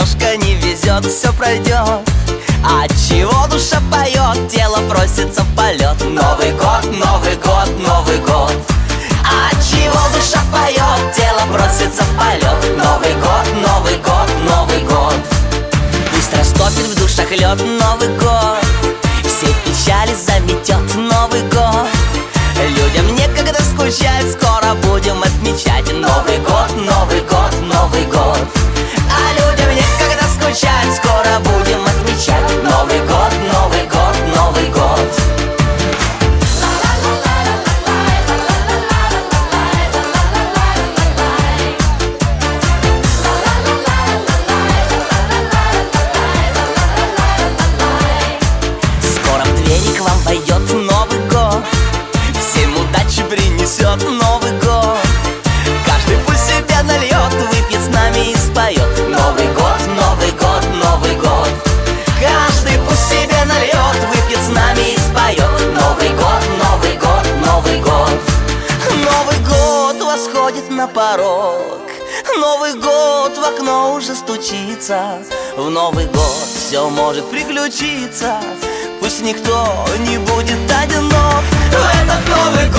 Немножко не везет, все пройдет. А чего душа поет, тело просится в полет. Новый год, Новый год, Новый год. А чего душа поет, тело просится в полет. Новый год, Новый год, Новый год. Пусть растопит в душах лед Новый год. Все печали заметет восходит на порог. Новый год в окно уже стучится. В Новый год все может приключиться. Пусть никто не будет одинок. В этот Новый